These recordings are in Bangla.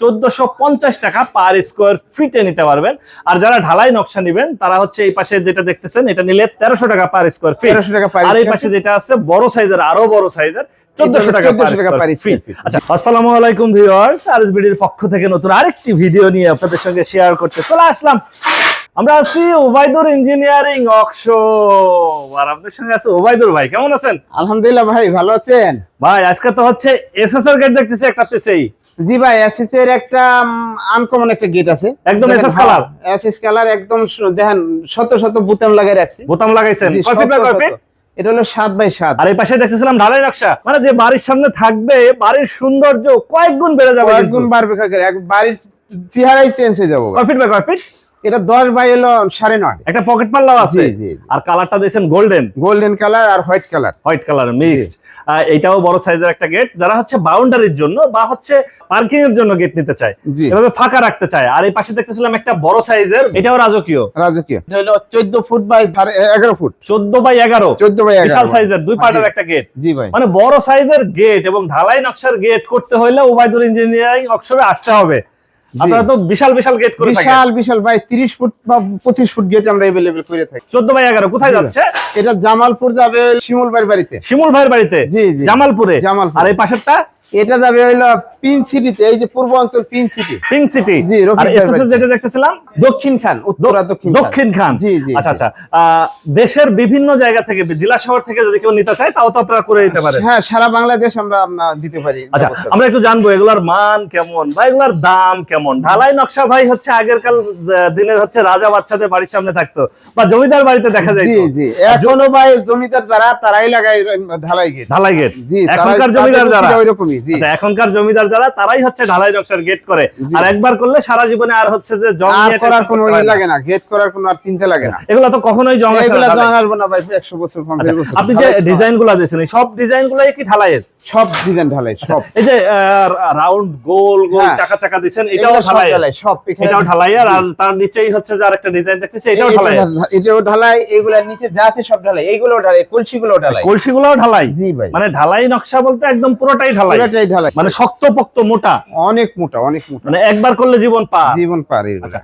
চোদ্দশো টাকা পার স্কোয়ার ফিটে নিতে পারবেন। আর যারা ঢালাই নকশা নিবেন তারা হচ্ছে এই পাশে যেটা দেখতেছেন এটা নিলে তেরোশো টাকা পার স্কোয়ার ফিট আর এই পাশে যেটা আছে বড় সাইজের আরও বড় সাইজের চোদ্দশো টাকা পার 1400 টাকা per ফিট আচ্ছা আসসালামু আলাইকুম ভিউয়ার্স আরএসবিডির পক্ষ থেকে নতুন আরেকটি ভিডিও নিয়ে আপনাদের সঙ্গে শেয়ার করতে চলে আসলাম। আমরা আছি ওবাইদুর ইঞ্জিনিয়ারিং অকশো আর আপনাদের সঙ্গে আছে ওবাইদুর ভাই কেমন আছেন? আলহামদুলিল্লাহ ভাই ভালো আছেন? ভাই আজকে তো হচ্ছে এসএসআর গেট দেখতেছি একটা পেছেই জি ভাই এসএস এর একটা আনকমন একটা গেট আছে। একদম SS color? এসএস কালার একদম দেখেন শত শত বুতাম লাগাই রাখছি। বোতাম লাগাইছেন। কয় ফিট বাই কয় ফিট এটা হলো সাত বাই সাত। আর এই পাশে দেখতেছিলাম ঢালাই নকশা। মানে যে বাড়ির সামনে থাকবে বাড়ির সৌন্দর্য কয়েক গুণ বেড়ে যাবে কয়েক। গুণ বাড়বে এক বাড়ির চেহারাই চেঞ্জ হয়ে যাব। কয় ফিট বাই কয় ফিট এটা দশ বাই হলো সাড়ে নয়। একটা পকেট পাল্লাও আছে। আর কালারটা দিয়েছেন গোল্ডেন গোল্ডেন কালার আর white colour white colour mixed এটাও বড় সাইজের একটা গেট যারা হচ্ছে বাউন্ডারির জন্য বা হচ্ছে পার্কিং এর জন্য গেট নিতে চায় এভাবে ফাঁকা রাখতে চায়। আর এই পাশে দেখতেছিলাম একটা বড় সাইজের এটাও রাজকীয়। রাজকীয়। এটা হলো চোদ্দ ফুট বাই এগারো ফুট। চোদ্দ বাই এগারো। চোদ্দ বাই বিশাল সাইজের দুই পার্টের একটা গেট জি ভাই। মানে বড় সাইজের গেট এবং ঢালাই নকশার গেট করতে হলে ওবায়দুল ইঞ্জিনিয়ারিং অক্ষরে আসতে হবে। আপনারা তো বিশাল বিশাল গেট করে থাকেন। বিশাল বিশাল ভাই তিরিশ ফুট বা পঁচিশ ফুট গেট আমরা अवेलेबल করে থাকি। চোদ্দ বাই এগারো কোথায় যাচ্ছে? এটা জামালপুর যাবে শিমুল ভাইয়ের বাড়িতে। শিমুল ভাইয়ের বাড়িতে? জি জি। জামালপুরে? জামালপুর। আর এই পাশেরটা? এটা যাবে হইল পিন সিটিতে এই যে পূর্ব অঞ্চল পিন সিটি। Pink city. জি, আর এসএসএস যেটা দেখতেছিলাম? দক্ষিণ খান উত্তরা দক্ষিণ দক্ষিণ খান। জি জি আচ্ছা আচ্ছা। দেশের বিভিন্ন জায়গা থেকে জেলা শহর থেকে যদি কেউ নিতে চায় তাও তো আপনারা করে দিতে পারেন। হ্যাঁ সারা বাংলাদেশ আমরা দিতে পারি। আচ্ছা আমরা একটু জানব এগুলার মান কেমন? বা এগুলার দাম কেমন? ঢালাই নকশা ভাই হচ্ছে আগের কাল দিনের হচ্ছে রাজা বাচ্চাদের বাড়ির সামনে থাকতো। বা জমিদার বাড়িতে দেখা যায় জি জি। এখনও ভাই জমিদার যারা তারাই লাগায় ঢালাই গেট। ঢালাই গেট। জি এখনকার জমিদার যারা? ওই রকমই জি আচ্ছা এখনকার জমিদার যারা তারাই হচ্ছে ঢালাই নকশার গেট করে। আর একবার করলে সারা জীবনে আর হচ্ছে যে জং করার কোনো করতে ই না। লাগে না গেট করার কোনো আর চিন্তা লাগে না। এগুলো তো কখনোই জং আসে এগুলা ঢালাই। জং আসবে না ভাই একশো বছর পঞ্চাশ আচ্ছা, বছর। আপনি যে ঢালাই- ডিজাইনগুলা দিয়েছেন সব ডিজাইন গুলাই কি ঢালাইয়ের? সব ডিজাইন ঢালাই সব। এই যে রাউন্ড গোল গোল হ্যাঁ। চাকা চাকা দিয়েছেন এটাও ঢালাই। ঢালাই সব এটাও ঢালাইয়ের আর তার নিচেই হচ্ছে যে আরেকটা ডিজাইন দেখতেছি এটাও ঢালাই। ঢালাই- এটাও ঢালাই এগুলা নিচে যা আছে সব ঢালাই এইগুলো ঢালাই কলসি গুলো ঢালাই। কলসি গুলাও ঢালাই? জি ভাই। মানে ঢালাই নকশা বলতে একদম পুরোটাই ঢালাই? পুরোটাই ঢালাই। মানে মোটা? অনেক মোটা অনেক মোটা। মানে একবার করলে জীবন পা জীবন পারে এগুলা। আচ্ছা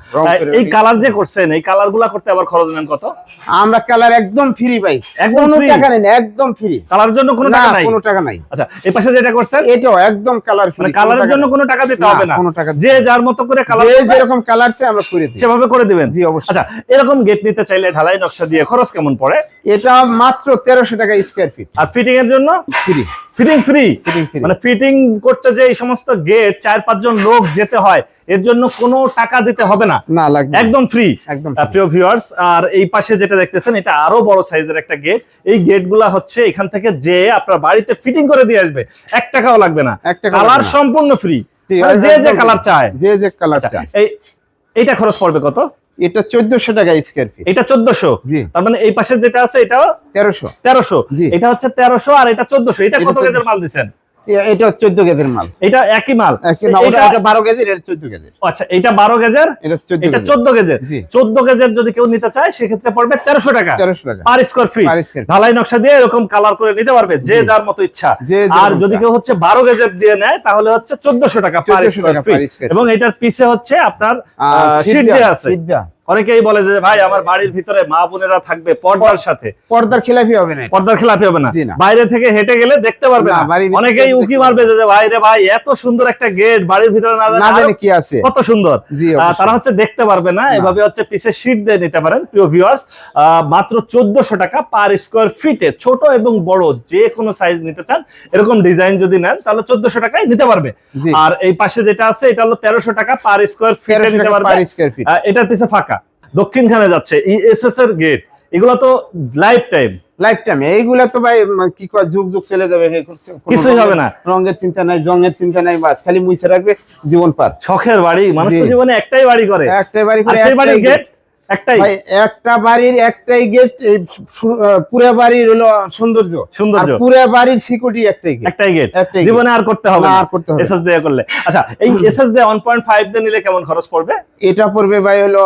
এই কালার যে করছেন এই কালারগুলা করতে আবার খরচ নেন কত? আমরা কালার একদম ফ্রি ভাই। একদম টাকা নেই একদম ফ্রি কালার জন্য কোনো টাকা নাই? কোনো টাকা নাই। আচ্ছা এই পাশে যেটা করছেন? এটাও একদম কালার ফ্রি মানে কালারের জন্য কোনো টাকা দিতে হবে না। কোনো টাকা যে যার মতো করে কালার যে যেরকম কালার চাই আমরা করে দিই। সেভাবে করে দিবেন? জি অবশ্যই। আচ্ছা এরকম গেট নিতে চাইলে ঢালাই নকশা দিয়ে খরচ কেমন পড়ে? এটা মাত্র তেরোশো টাকা স্কোয়ার ফিট আর ফিটিং এর জন্য? ফ্রি ফিটিং ফ্রি মানে ফিটিং করতে যে এই সমস্ত গেট চার পাঁচজন লোক যেতে হয় এর জন্য কোনো টাকা দিতে হবে না। না লাগবে একদম ফ্রি একদম প্রিয় ভিউয়ার্স আর এই পাশে যেটা দেখতেছেন এটা আরও বড় সাইজের একটা গেট এই গেটগুলা হচ্ছে এখান থেকে যে আপনার বাড়িতে ফিটিং করে দিয়ে আসবে। এক টাকাও লাগবে না। কালার সম্পূর্ণ ফ্রি মানে যে যে কালার চায়। যে যে কালার আচ্ছা, চায়। এই এইটা খরচ পড়বে কত? এটা চোদ্দশো টাকা স্কোয়ার ফিট এটা চোদ্দশো। জি। তার মানে এই পাশে যেটা আছে এটাও তেরোশো। তেরোশো। এটা হচ্ছে তেরোশো আর এটা চোদ্দশো। এটা এটা কত 1400 গেজের মাল দিচ্ছেন? এটা চোদ্দ গেজের মাল। এটা একই মাল। এটা- এটা বারো গেজের এটা চোদ্দ গেজের আচ্ছা এটা বারো গেজের এটা চোদ্দ এটা গেজের চোদ্দ গেজের জি। চোদ্দ গেজের যদি কেউ নিতে চায় সেক্ষেত্রে পড়বে তেরোশো টাকা। তেরোশো টাকা। Per square feet. ঢালাই নকশা দিয়ে এরকম কালার করে নিতে পারবে যে যার মতো ইচ্ছা। আর যদি কেউ হচ্ছে বারো গেজের দিয়ে নেয় তাহলে হচ্ছে চোদ্দশো টাকা পার 1400 স্কোয়ার ফিট এবং এটার পিছে হচ্ছে আপনার সিট দেওয়া আছে। অনেকেই বলে যে ভাই আমার বাড়ির ভিতরে মা বোনেরা থাকবে পর্দার সাথে। পর্দার খেলাফি হবে না পর্দার খেলাপি হবে না। বাইরে থেকে হেঁটে গেলে দেখতে পারবে না, অনেকেই উকি মারবে যে ভাই রে ভাই এত সুন্দর একটা গেট বাড়ির ভিতরে না জানি কি আছে। কত সুন্দর। তারা হচ্ছে দেখতে পারবে না। এভাবে হচ্ছে পিছে শীট দিয়ে নিতে পারেন প্রিয় ভিউয়ার্স মাত্র চোদ্দশো টাকা পার স্কোয়ার ফিটে ছোট এবং বড় যে কোনো সাইজ নিতে চান এরকম ডিজাইন যদি নেন তাহলে চোদ্দশো টাকায় নিতে পারবে। আর এই পাশে যেটা আছে এটা হলো তেরোশো টাকা পার স্কোয়ার ফিটে 1300 নিতে পারবে। এটার পিছে ফাঁকা। দক্ষিণখানে যাচ্ছে ইএসএস এর গেট এগুলো তো লাইফ টাইম লাইফ টাইম এইগুলা তো ভাই কি কয় যুগ যুগ চলে যাবে কিছুই হবে না। রঙের চিন্তা নাই জঙ্গের চিন্তা নাই বাস খালি মুছে রাখবে জীবন পার। শখের বাড়ি মানুষ তো জীবনে একটাই বাড়ি করে। একটাই বাড়ি করে সেই বাড়ির গেট একটাই? ভাই একটা বাড়ির একটাই গেট পুরো বাড়ির হলো সৌন্দর্য। সৌন্দর্য। পুরো বাড়ির সিকিউরিটি একটাই গেট একটাই গেট জীবনে আর করতে হবে আর করতে হবে এসএস দিয়ে করলে। আচ্ছা এই এসএস দিয়ে 1.5 দিয়ে নিলে কেমন খরচ পড়বে? এটা পড়বে ভাই হলো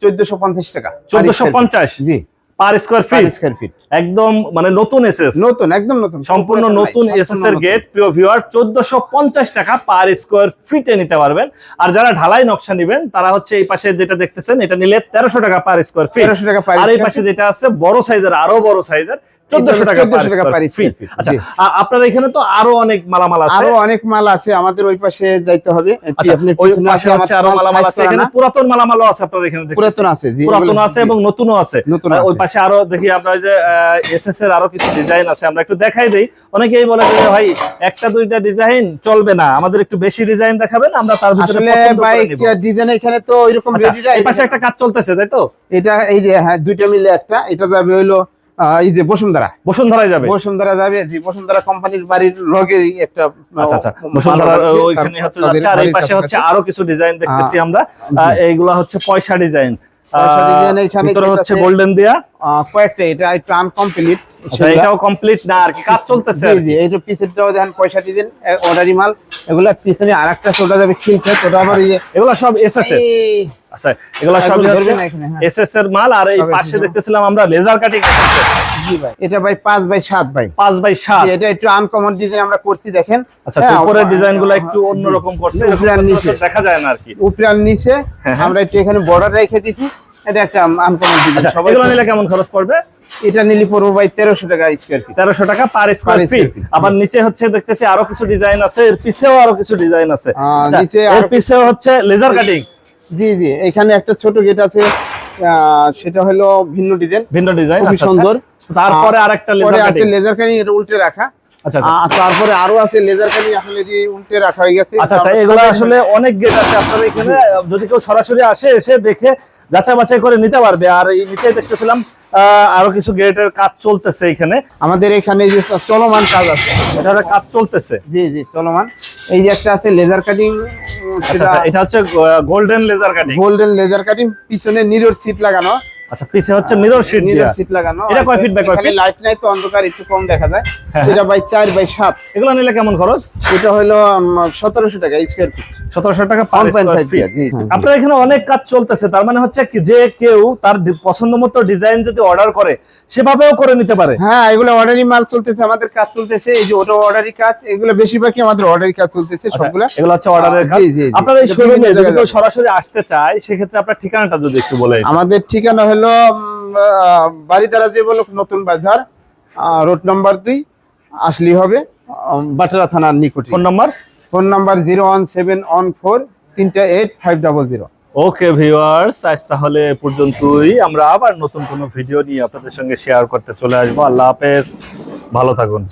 চোদ্দশো পঞ্চাশ টাকা। per square 1450 জি। Per square feet square feet একদম মানে নতুন এসএস নতুন একদম নতুন। সম্পূর্ণ নতুন এসএস এর গেট প্রিয় ভিউয়ার চোদ্দশো পঞ্চাশ টাকা পার স্কোয়ার ফিটে নিতে পারবেন। আর যারা ঢালাই নকশা নিবেন তারা হচ্ছে এই পাশে যেটা দেখতেছেন এটা নিলে তেরোশো টাকা পার স্কয়ার ফিট 1300 টাকা পার আর এই পাশে যেটা আছে বড় সাইজের আরও বড় সাইজের চোদ্দশো টাকা পার 1400 টাকা per square square feet feet, আচ্ছা আপনার এখানে তো আরও অনেক মালামাল আছে। আরও অনেক মাল আছে আমাদের ওই পাশে যাইতে হবে। এটি আপনার ওই পিছনে আছে আমার আরও মালামাল আছে। এখানে পুরাতন মালামালও আছে আপনার এখানে পুরাতন আছে পুরাতন আছে এবং নতুনও আছে। ওই পাশে আরও দেখি আপনার যে এসএস এর আরও কিছু ডিজাইন আছে আমরা একটু দেখাই দেই। অনেকেই বলে যে ভাই একটা দুইটা ডিজাইন চলবে না আমাদের একটু বেশি ডিজাইন দেখাবেন আমরা তার ভিতরে পছন্দ করে নিব। ডিজাইন এখানে তো ওইরকম আচ্ছা, এই পাশে একটা কাজ চলতেছে তাই তো? এটা এই যে হ্যাঁ দুইটা মিলে একটা এটা যাবে হইল এই যে বসুন্ধরা। বসুন্ধরায় যাবে? বসুন্ধরা যাবে জি বসুন্ধরা কোম্পানির বাড়ির লগেরই একটা আচ্ছা আচ্ছা। বসুন্ধরা ওইখানে হচ্ছে আর এই পাশে হচ্ছে আরও কিছু ডিজাইন দেখতেছি আমরা। আহ, এইগুলা হচ্ছে পয়সা ডিজাইন ভিতরে হচ্ছে গোল্ডেন দিয়া। কয়েকটা এটা একটু আনকমপ্লিট আচ্ছা এটাও কমপ্লিট না আর কি কাজ চলতেছে জি জি পিছেরটাও দেখেন পয়সা অর্ডারি মাল এগুলা পিছনে আরেকটা যাবে খিলছে ওটা আবার এগুলা সব এসএস আচ্ছা এগুলা ধরবে না এখানে, হ্যাঁ। এসএস এর মাল আর এই পাশে দেখতেছিলাম আমরা লেজার কাটিং এটা ভাই পাঁচ বাই সাত ভাই। পাঁচ বাই সাত। এটা একটু আনকমন ডিজাইন আমরা করছি দেখেন। আচ্ছা হ্যাঁ, উপরের ডিজাইনগুলো একটু অন্যরকম করছে উপরে আর নিচে। দেখা যায় না আর কি। নিচে হ্যাঁ, হ্যাঁ। আমরা একটু এখানে বর্ডার রেখে দিছি। এটা একটা আনকমন ডিজাইন আচ্ছা এগুলো নিলে কেমন খরচ পড়বে? এটা নিলি পড়ব ভাই তেরোশো টাকা স্কোয়ার ফিট তেরোশো টাকা পার স্কোয়ার ফিট আবার নিচে হচ্ছে দেখতেছি আরও কিছু ডিজাইন আছে এর পিছেও আরও কিছু ডিজাইন আছে। আচ্ছা, নিচে এর আরো- পিছেও হচ্ছে লেজার কাটিং জি জি এখানে একটা ছোট গেট আছে সেটা হলো ভিন্ন ডিজাইন। ভিন্ন ডিজাইন খুব সুন্দর। তারপরে আরেকটা লেজার আছে লেজার কাটিং এটা উল্টে রাখা। আচ্ছা আচ্ছা। তারপরে আরও আছে লেজার কাটিং আসলে এটি উল্টে রাখা হয়ে গেছে। আচ্ছা আচ্ছা এগুলো আসলে অনেক গেট আছে আপনারা এখানে যদি কেউ সরাসরি আসে এসে দেখে যাচাই বাছাই করে নিতে পারবে। আর এই নিচে দেখতেছিলাম আরও কিছু গেটের কাজ চলতেছে এখানে। আমাদের এখানে যে চলমান কাজ আছে। এটার কাজ চলতেছে। জি জি চলমান। এই যে একটা আছে লেজার কাটিং আচ্ছা সেটা আচ্ছা, এটা হচ্ছে golden laser cutting golden laser cutting পিছনে নিরোর সিট লাগানো। আচ্ছা পিছে হচ্ছে মিরর শিট দিয়া। সিট লাগানো। এটা কয় feet by কয় feet? লাইট নাই তো অন্ধকার একটু কম দেখা যায়। হ্যাঁ, এটা বাই চার বাই সাত। এগুলো নিলে কেমন খরচ? এটা হলো সতেরোশো টাকা স্কোয়ার ফিট সতেরোশো টাকা পার স্কয়ার ফিট। আপনার এখানে অনেক কাজ চলতেছে তার মানে হচ্ছে কি যে কেউ তার পছন্দ মতো ডিজাইন যদি অর্ডার করে সেভাবেও করে নিতে পারে। হ্যাঁ এগুলো অর্ডারি মাল চলতেছে আমাদের কাজ চলতেছে এই যে ওটা অর্ডারি কাজ এগুলো বেশিরভাগই আমাদের অর্ডারি কাজ চলতেছে আচ্ছা, সবগুলো। এগুলো হচ্ছে অর্ডারের কাজ। জি, জি, জি। এই শোরুমে যদি কেউ সরাসরি আসতে চায় সেক্ষেত্রে আপনার ঠিকানাটা যদি একটু বলে দিতেন। আমাদের ঠিকানা হলো বাড়িদারা যে বলো নতুন বাজার রোড নাম্বার দুই আসলি হবে বাটারা থানার নিকটে। Phone number? Phone number zero one seven one four তিনটা eight five double zero. Okay viewers আজ তাহলে পর্যন্তই। আমরা আবার নতুন কোনো ভিডিও নিয়ে আপনাদের সঙ্গে শেয়ার করতে চলে আসব। আল্লাহ হাফেজ। ভালো থাকুন।